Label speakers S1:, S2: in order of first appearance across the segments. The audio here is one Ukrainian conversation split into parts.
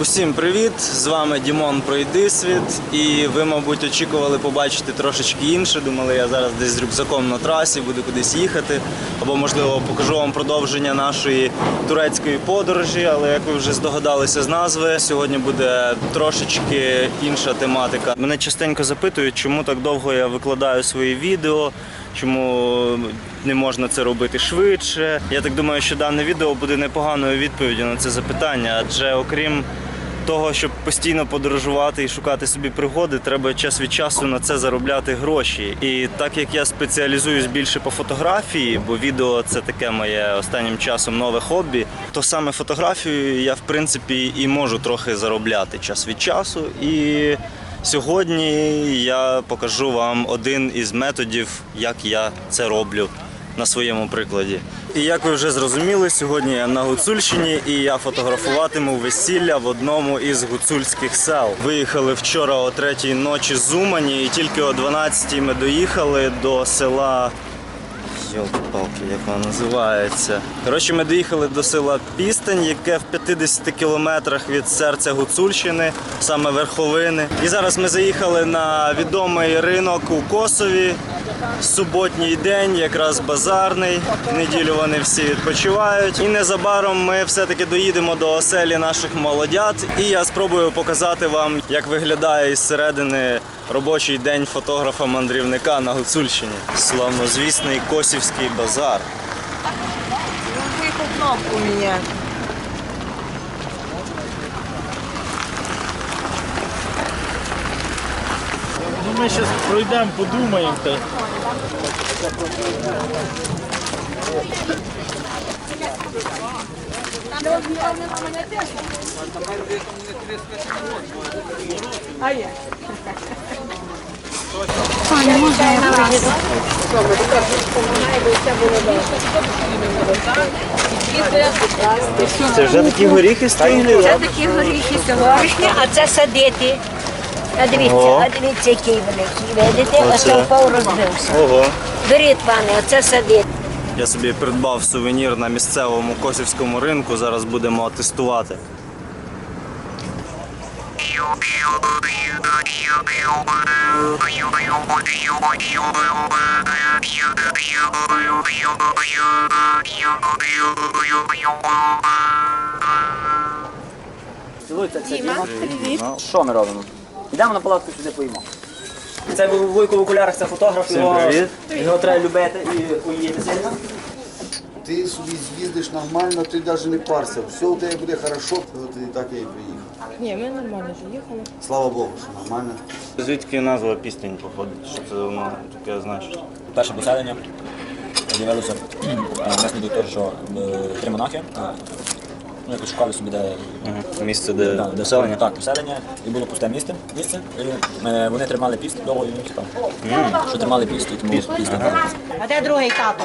S1: Усім привіт! З вами Дімон Пройдисвіт. І ви, мабуть, очікували побачити трошечки інше. Думали, я зараз десь з рюкзаком на трасі, буду кудись їхати. Або, можливо, покажу вам продовження нашої турецької подорожі. Але як ви вже здогадалися з назви, сьогодні буде трошечки інша тематика. Мене частенько запитують, чому так довго я викладаю свої відео. Чому не можна це робити швидше? Я так думаю, що дане відео буде непоганою відповіддю на це запитання, адже окрім того, щоб постійно подорожувати і шукати собі пригоди, треба час від часу на це заробляти гроші. І так як я спеціалізуюсь більше по фотографії, бо відео це таке моє останнім часом нове хобі, то саме фотографією я в принципі і можу трохи заробляти час від часу. І сьогодні я покажу вам один із методів, як я це роблю на своєму прикладі. І як ви вже зрозуміли, сьогодні я на Гуцульщині і я фотографуватиму весілля в одному із гуцульських сел. Виїхали вчора о третій ночі з Умані, і тільки о 12 ми доїхали до села. Йолки-палки, як воно називається. Коротше, ми доїхали до села Пістань, яке в 50 кілометрах від серця Гуцульщини, саме верховини. І зараз ми заїхали на відомий ринок у Косові. Суботній день, якраз базарний. В неділю вони всі відпочивають. І незабаром ми все-таки доїдемо до оселі наших молодят. І я спробую показати вам, як виглядає із середини робочий день фотографа-мандрівника на Гуцульщині. Славнозвісний Косівський базар.
S2: Кнопку менять?
S3: Ну, ми зараз пройдемо, подумаємо. Та...
S2: А я.
S1: Це вже такі горіхи стигли.
S4: Це такі горіхи горішні, а це садити. А дивіться,
S1: Ого.
S4: а дивіться, який великий. Видите, а
S1: Оце.
S4: це впав розбився.
S1: Ого.
S4: Беріть, пане, оце садити.
S1: Я собі придбав сувенір на місцевому косівському ринку. Зараз будемо тестувати.
S5: Цілуйте, це Діма. Ну, Що ми робимо? Йдемо на палатку сюди поїмо. Це був Вуйко в окулярах, це фотограф, його, його треба любити і поїти сильно.
S6: Ти собі з'їздиш нормально, ти навіть не парся. Все у тебе буде хорошо, то ти так і приїхав.
S2: Ні, ми нормально ж їхали.
S6: Слава Богу, що нормально.
S1: Звідки назва пістень походить? Що це воно таке значить?
S7: Перше поселення з'явилося власне до того, що е, три монахи е, ну, якось шукали собі де,
S1: Місце, де
S7: да, де
S1: поселення?
S7: Так, поселення, і було пусте місце, місце і е, вони тримали піст довго і ну, типа, що тримали піст, і тому піст.
S4: А де другий тато?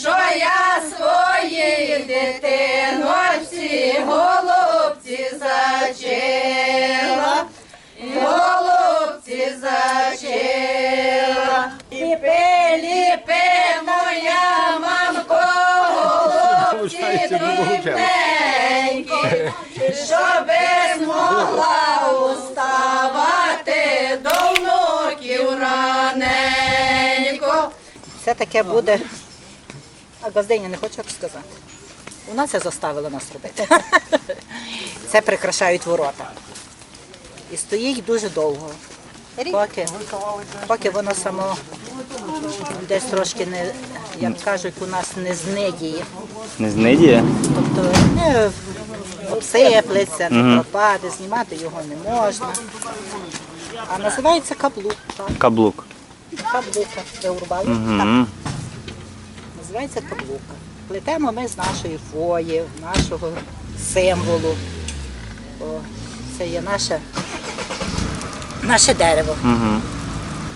S2: що я своїй дитиночці голубці зачила, голубці зачила. Ліпи, ліпи, моя мамко, голубці дрібненькі, щоби змогла уставати до внуків раненько.
S8: Це таке буде. Газдиня не хоче сказати. Вона це заставила нас робити. Це прикрашають ворота. І стоїть дуже довго. Поки, поки воно само десь трошки не, як кажуть, у нас не знидіє.
S1: Не знидіє?
S8: Тобто не обсиплеться, не пропаде, знімати його не можна. А називається каблук. Так,
S1: Каблук.
S8: каблука. Ви урвали? Так.
S1: Угу.
S8: Називається каблука. Плетемо ми з нашої фої, нашого символу. О, Це є наше, наше дерево.
S1: Угу.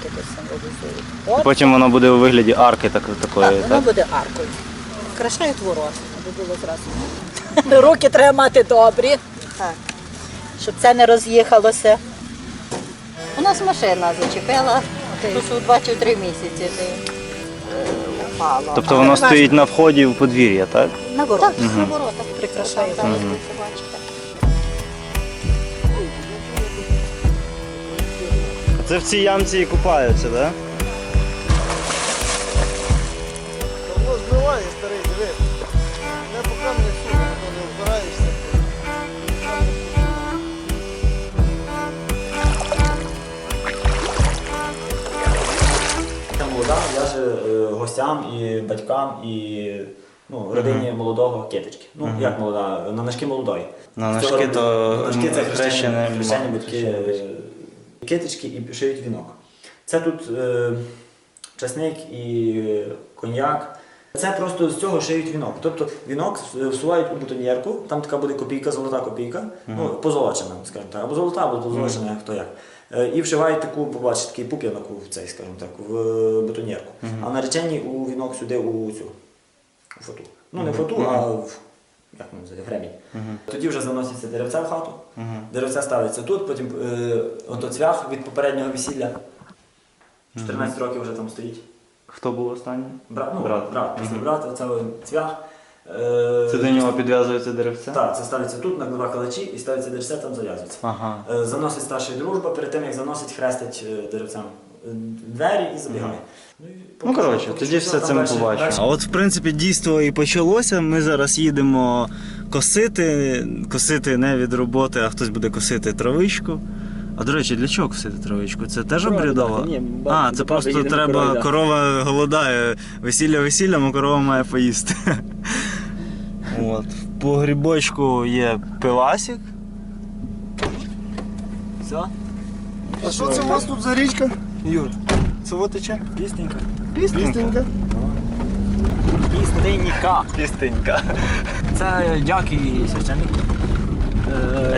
S8: Таке символізує. От,
S1: Потім воно буде у вигляді арки так, такої.
S8: так, воно буде аркою. Крашають ворота, аби було зразу. Руки треба мати добрі, так, щоб це не роз'їхалося. У нас машина зачепила, тут чи три місяці де, упало.
S1: Тобто воно стоїть на вході в подвір'я, так?
S8: На воротах. Так, на воротах прикрашає. Бачите.
S1: Це в цій ямці і купаються, так?
S7: Гостям і батькам і ну, родині молодого китички. Ну, як молода, на ножки молодої.
S1: На
S7: З цього
S1: ножки
S7: роблять-
S1: то
S7: на ножки це
S1: хрещені-
S7: хрещені батьки. е, китички і шиють вінок. Це тут е, часник і коньяк. Це просто з цього шиють вінок. Тобто вінок всувають у бутоньєрку, там така буде копійка, золота копійка, ну, позолочена, скажімо так, або золота, або позолочена, як хто як. Е, І вшивають таку, побачите, такий пуп'янок у цей, скажімо так, в е, бутоньєрку. А наречені у вінок сюди у цю у фоту. Ну не фоту, а в як воно називається, гремінь. Тоді вже заноситься деревця в хату, деревця ставиться тут, потім е, ото цвях від попереднього весілля. 14 років вже там стоїть.
S1: Хто був останній?
S7: Брат, ну,
S1: Брат.
S7: брат, після брата, це цвях. Е,
S1: Це до нього підв'язується деревце?
S7: Так, це ставиться тут на два калачі і ставиться деревце, там зав'язується.
S1: Ага.
S7: Е, Заносить старший дружба, перед тим як заносить, хрестить е, деревцем е, двері і забігає. Ну, і
S1: Ну,
S7: поки
S1: коротше,
S7: поки
S1: тоді
S7: що
S1: все
S7: там
S1: це ми
S7: дальше-
S1: побачимо.
S7: дальше
S1: А от, в принципі, дійство і почалося. Ми зараз їдемо косити, косити не від роботи, а хтось буде косити травичку. А до речі, для чого косити травичку? Це теж
S5: дати. Ні,
S1: А, це
S5: до
S1: просто
S5: їдемо,
S1: треба,
S5: корова йде.
S1: корова голодає. Весілля весіллям, а корова має поїсти. От. В погрібочку є пивасик.
S7: Все?
S9: А що це у вас тут за річка? Юр, це вот тече?
S7: Пістенька.
S9: Пістенька.
S7: Пістенька.
S1: Пістенька.
S7: Це дяк і священник.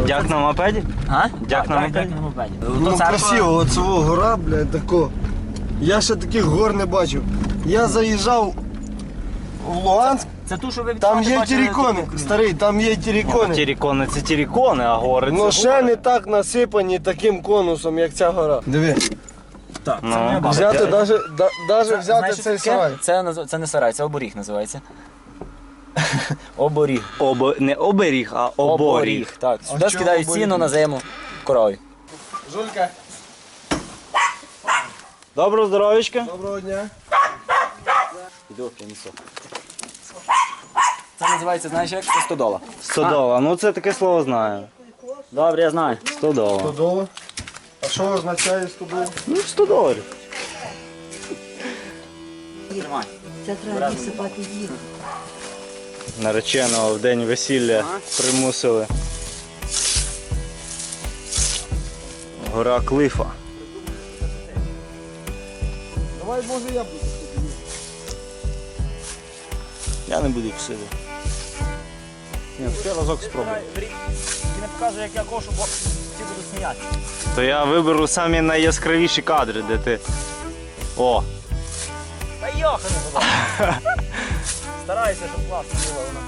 S1: Дяк на мопеді?
S7: А?
S1: Дяк на мопеді?
S7: мопеді.
S9: Ну красиво, от цього гора, блядь, тако. Я ще таких гор не бачив. Я заїжджав в Луганськ,
S7: Це ту, що ви
S9: там є
S7: бачили
S9: тірікони.
S7: тут?
S9: Старий, там є тірікони.
S1: Тірікони це тірікони, а гори
S9: Ну
S1: це.
S9: ще не так насипані таким конусом, як ця гора. Диви.
S7: Так, це
S1: Ну.
S7: баба.
S9: Взяти даже, да, даже взяти
S7: Знаєш, що
S9: цей
S7: таке?
S9: сарай.
S7: Це, наз- це не сарай, це оборіг називається. Оборіг.
S1: Обо... Не оберіг, а оборіг.
S7: Так. Сюди скидають
S9: оборіг?
S7: сіно на зиму корові.
S9: Жулька,
S1: Доброго здоров'ячка.
S9: доброго дня.
S7: Іду, принесу. Це називається, знаєш як? Це стодола.
S1: Стодола. Ну це таке слово знаю.
S7: Добре, я знаю.
S1: Стодола.
S9: 100 доларів. А що означає 100 доларів?
S1: Ну, 100 доларів.
S4: Це треба відсипати їх.
S1: Нареченого в день весілля примусили. Гора Клифа.
S9: Давай, може, я буду.
S1: Я не буду косити. Ні, ще разок спробую.
S7: Ти не показує, як я кошу, бо всі будуть сміятися.
S1: То я виберу самі найяскравіші кадри, де ти. О!
S7: Та йоха не буду. Стараюся, щоб класно було вона.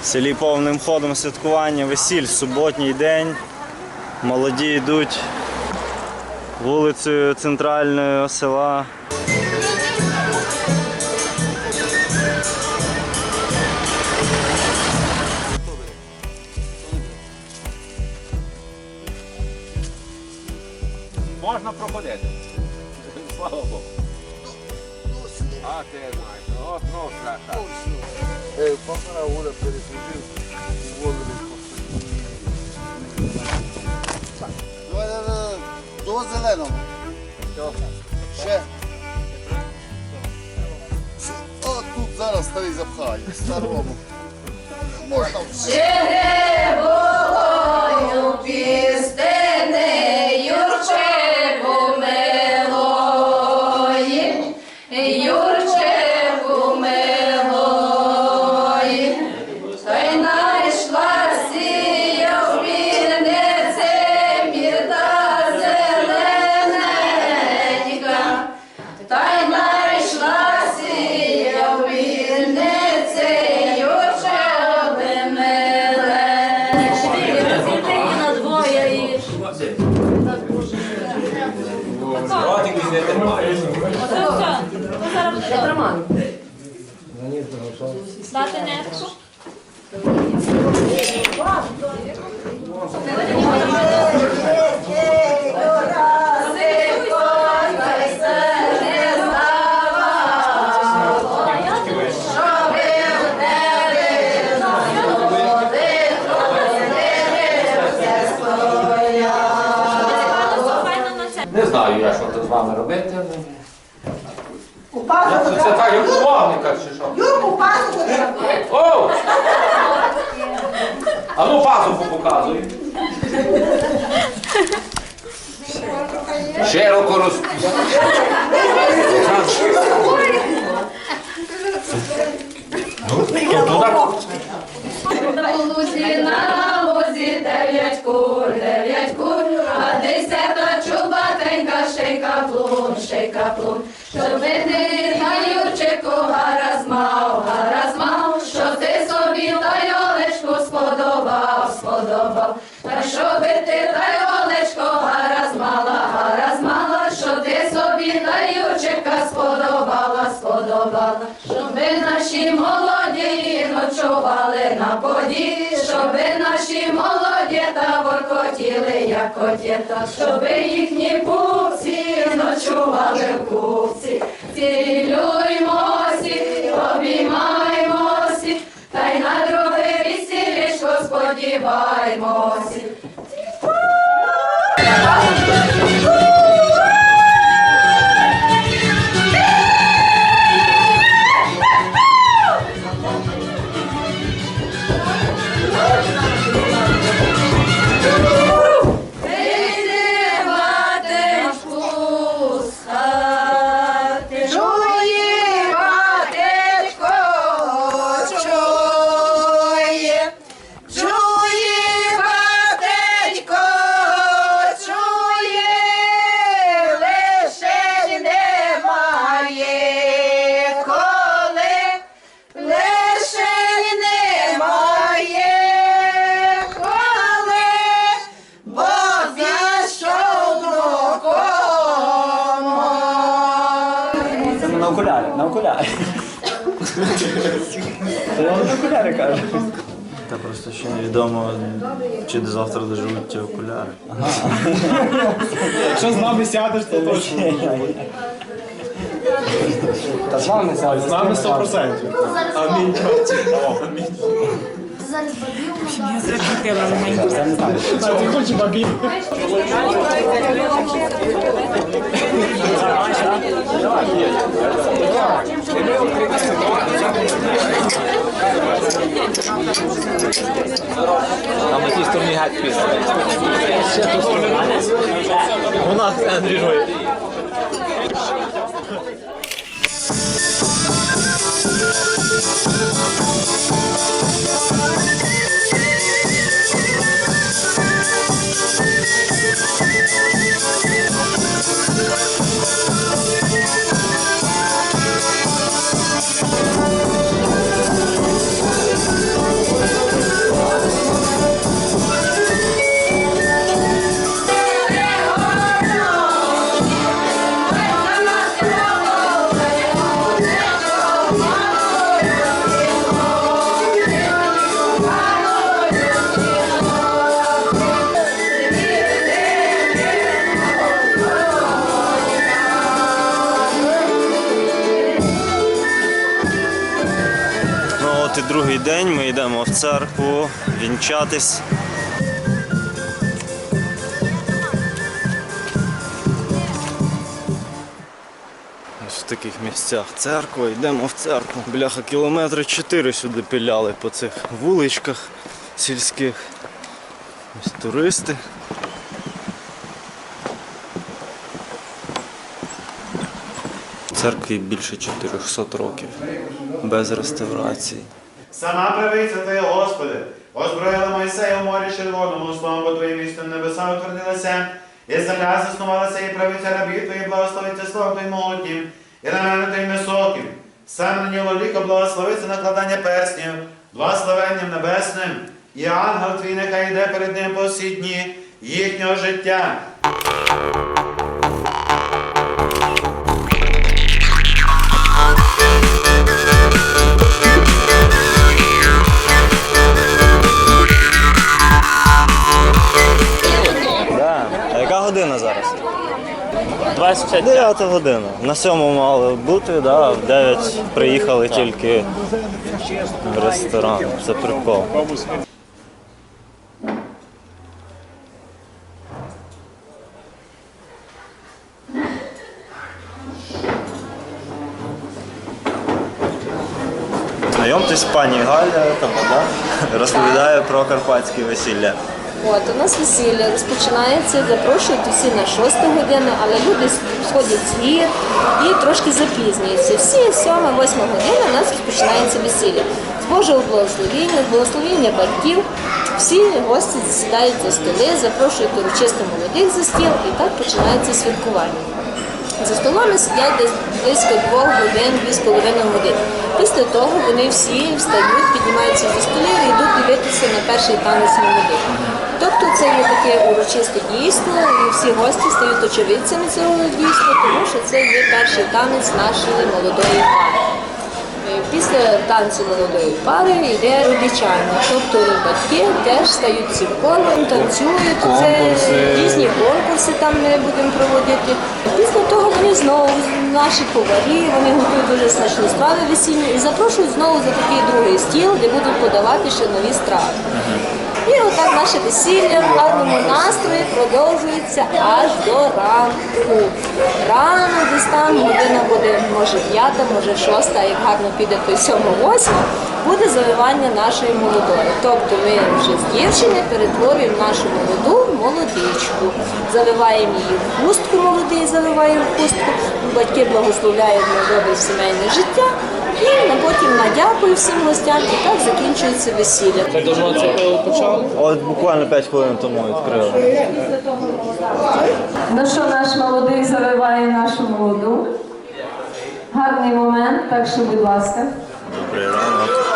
S1: В селі повним ходом святкування весіль, суботній день. Молоді йдуть вулицею центральною села.
S9: Уволили Давай, давай, давай. До зеленого. Ще. О, тут зараз старий запхає. Старому. Можна все.
S2: Дати нетку.
S10: Це як вогника чи що? Юрку, пазуху О! А ну пазуху показуй. Широко роз... Ну, так.
S2: На лузі, на лузі, дев'ять кур, дев'ять кур, чубатенька, шейка плун, шейка плун. Щоб ти на Юрчику гаразд мав, гаразд мав, що ти собі тайолечку сподобав, сподобав. Та щоби ти тайолечко гаразд мала, гаразд мала, що ти собі на Юрчика сподобала, сподобала. Щоби наші молоді ночували на поді, щоби наші молоді та воркотіли, як котєта, щоби їхні пупці ночували в купці. Цілюймосі, обіймаймосі, та й на друге весілечко сподіваймосі.
S5: Окуляри кажу.
S1: Та просто ще невідомо, чи до завтра доживуть ті окуляри.
S3: Якщо з нами сядеш, то точно.
S5: Та з вами сядеш.
S3: З нами 100%. Амінь.
S5: Це не знаю.
S3: Ти хочеш бабі?
S1: Там на тій стороні геть пісня. У нас Андрій Жой. Ну в церкву вінчатись. Ось в таких місцях церква, йдемо в церкву. Бляха, кілометри чотири сюди піляли по цих вуличках сільських. Ось туристи. Церкві більше 400 років, без реставрації.
S11: Сама правиця Твоя, Господи, озброїла Мойсея в морі червоному, словом, бо Твоїм містом небеса утвердилася, і земля заснувалася, і правиця рабі Твої, благословиться словом Твоїм могутнім, і раменем Твоїм високим. Сам на нього ліко благословиться накладання перснів, благословенням небесним, і ангел Твій нехай йде перед ним по всі дні їхнього життя.
S1: 9 година. На сьому мали бути, да, а в 9 приїхали тільки в ресторан. Це прикол. Знайомтесь, пані Галя Тамада розповідає про карпатські весілля.
S12: От у нас весілля розпочинається, запрошують усі на 6 годину, але люди сходять з гір і трошки запізнюються. Всі 7-8 година у нас розпочинається весілля. З Божого благословіння, з благословіння батьків. Всі гості сідають за столи, запрошують урочисто молодих за стіл і так починається святкування. За столами сидять десь близько двох годин, дві з половиною години. Після того вони всі встають, піднімаються зі столів і йдуть дивитися на перший танець молодих. Тобто це є таке урочисте дійство, і всі гості стають очевидцями цього дійства, тому що це є перший танець нашої молодої пари. Е, Після танцю молодої пари йде родичання, тобто батьки теж стають в танцюють, це різні конкурси там ми будемо проводити. Після того вони знову наші поварі, вони готують дуже смачні страви весільні і запрошують знову за такий другий стіл, де будуть подавати ще нові страви. І отак наше весілля в гарному настрої продовжується аж до ранку. Рано десь там година буде, може п'ята, може шоста, як гарно піде, то й сьома, восьма, буде завивання нашої молодої. Тобто ми вже з дівчини перетворюємо нашу молоду в молодичку. Завиваємо її в хустку, молодий заливаємо в хустку, батьки благословляють на сімейне життя. І на потім на дякую всім гостям, і так закінчується весілля.
S10: Так давно це почали?
S1: От буквально 5 хвилин тому відкрили.
S12: Ну що наш молодий завиває нашу молоду? Гарний момент, так що, будь ласка.
S1: Добрий ранок.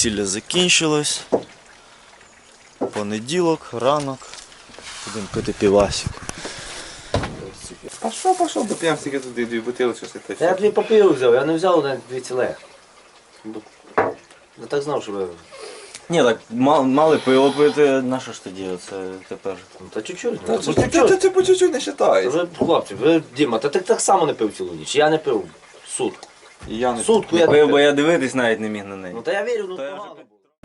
S1: Весілля закінчилось. Понеділок, ранок. Будемо пити півасик.
S13: А що пішов до п'янстики туди, дві бутилки, що ти
S14: Я дві папіру взяв, я не взяв на дві ціле. Я так знав, що ви.
S1: Ні, так мали, мали пиво пити, на що ж тоді оце тепер?
S14: Ну, Та чуть-чуть.
S13: Та
S14: ну, по
S13: ти,
S14: чуть-чуть.
S13: ти по чуть-чуть не вважаєш.
S14: Ви, хлопці, ви, Діма, та ти так само не пив цілу ніч. Я не пив сутку.
S13: Я не
S14: Сутку я
S1: бо я дивитись навіть не міг на неї.
S14: Ну та я вірю, ну
S1: То я вже
S14: було.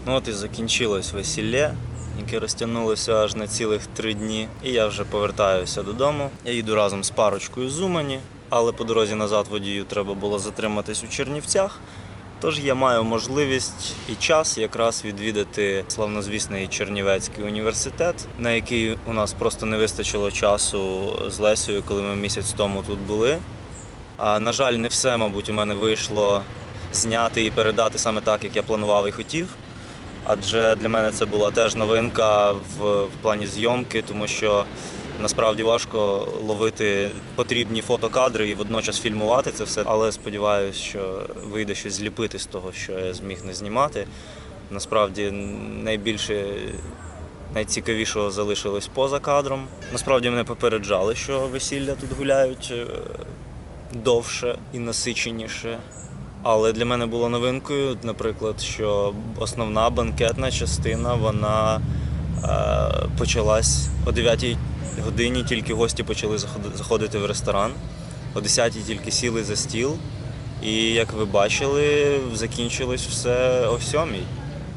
S1: Ну от і закінчилось весілля, яке розтягнулося аж на цілих три дні. І я вже повертаюся додому. Я їду разом з парочкою з Умані, але по дорозі назад водію треба було затриматись у Чернівцях. Тож я маю можливість і час якраз відвідати славнозвісний Чернівецький університет, на який у нас просто не вистачило часу з Лесею, коли ми місяць тому тут були. А, на жаль, не все, мабуть, у мене вийшло зняти і передати саме так, як я планував і хотів. Адже для мене це була теж новинка в, в плані зйомки, тому що насправді важко ловити потрібні фотокадри і водночас фільмувати це все. Але сподіваюся, що вийде щось зліпити з того, що я зміг не знімати. Насправді найбільше найцікавішого залишилось поза кадром. Насправді мене попереджали, що весілля тут гуляють е, довше і насиченіше. Але для мене було новинкою, наприклад, що основна банкетна частина вона е, почалась о 9 годині, тільки гості почали заходити в ресторан. О 10 тільки сіли за стіл. І як ви бачили, закінчилось все о 7.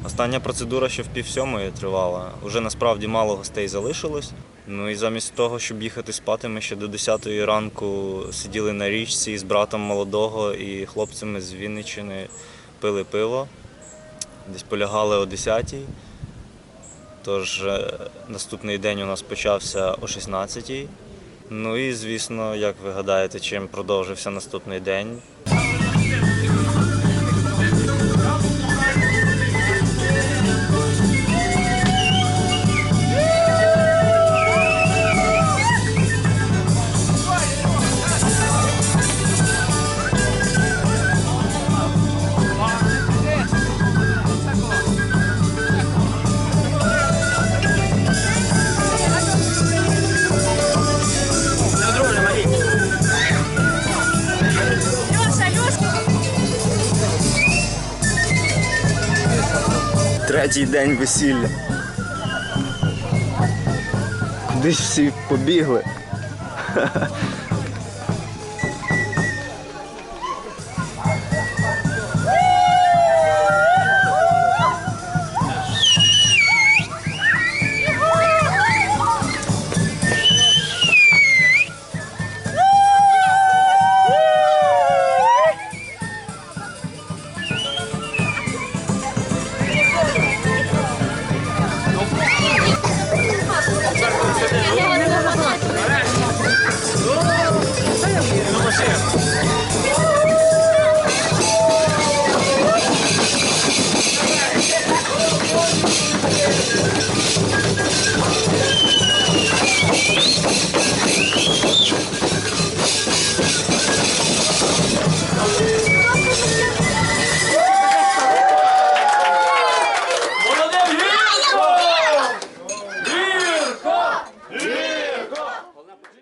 S1: Остання процедура ще в пів сьомої тривала. Уже насправді мало гостей залишилось. Ну і замість того, щоб їхати спати, ми ще до 10 ранку сиділи на річці з братом молодого і хлопцями з Вінниччини пили пиво. Десь полягали о 10 Тож е, наступний день у нас почався о 16 Ну і звісно, як ви гадаєте, чим продовжився наступний день? Третій день весілля. Куди ж всі побігли?